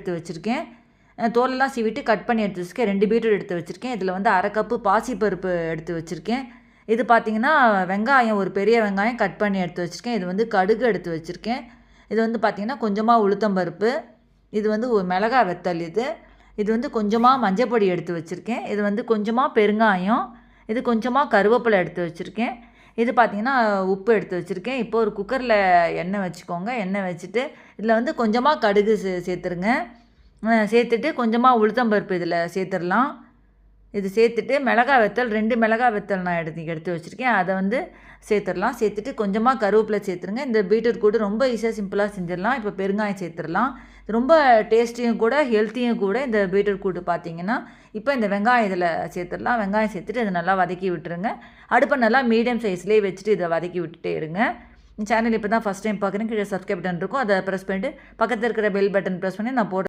எடுத்து வச்சுருக்கேன். தோலெல்லாம் சீவிட்டு கட் பண்ணி எடுத்து வச்சுருக்கேன். ரெண்டு பீட்ரூட் எடுத்து வச்சுருக்கேன். இதில் வந்து அரை கப்பு பாசிப்பருப்பு எடுத்து வச்சுருக்கேன். இது பார்த்திங்கன்னா வெங்காயம் ஒரு பெரிய வெங்காயம் கட் பண்ணி எடுத்து வச்சுருக்கேன். இது வந்து கடுகு எடுத்து வச்சுருக்கேன். இது வந்து பார்த்திங்கன்னா கொஞ்சமாக உளுத்தம்பருப்பு இது வந்து மிளகா வெத்தல் இது. இது வந்து கொஞ்சமாக மஞ்சப்பொடி எடுத்து வச்சுருக்கேன். இது வந்து கொஞ்சமாக பெருங்காயம். இது கொஞ்சமாக கருவேப்பிலை எடுத்து வச்சுருக்கேன். இது பார்த்திங்கன்னா உப்பு எடுத்து வச்சுருக்கேன். இப்போ ஒரு குக்கரில் எண்ணெய் வச்சுக்கோங்க. எண்ணெய் வச்சுட்டு இதில் வந்து கொஞ்சமாக கடுகு சே சேர்த்துருங்க. சேர்த்துட்டு கொஞ்சமாக உளுத்தம்பருப்பு இதில் சேர்த்துடலாம். இது சேர்த்துட்டு மிளகா வெத்தல் ரெண்டு மிளகா வெத்தல் நான் எடுத்து எடுத்து வச்சுருக்கேன். அதை வந்து சேர்த்துடலாம். சேர்த்துட்டு கொஞ்சமாக கருவேப்பிலை சேர்த்துருங்க. இந்த பீட்ரூட் கூட ரொம்ப ஈஸியாக சிம்பிளாக செஞ்சிடலாம். இப்போ பெருங்காயம் சேர்த்துடலாம். ரொம்ப டேஸ்டியும் கூட ஹெல்த்தியும் கூட இந்த பீட்ரூட் கூட்டு பார்த்தீங்கன்னா இப்போ இந்த வெங்காயம் இதில் சேர்த்துடலாம். வெங்காயம் சேர்த்துட்டு இதை நல்லா வதக்கி விட்டுருங்க. அடுப்பை நல்லா மீடியம் சைஸ்லேயே வச்சுட்டு இதை வதக்கி விட்டுட்டே இருங்க. சேனல் இப்போ தான் ஃபஸ்ட் டைம் பார்க்குறேன். கீழே சப்ஸ்கிரைப் பட்டன் இருக்கும். அதை ப்ரெஸ் பண்ணிட்டு பக்கத்தில் இருக்கிற பெல் பட்டன் ப்ரெஸ் பண்ணி நான் போட்டு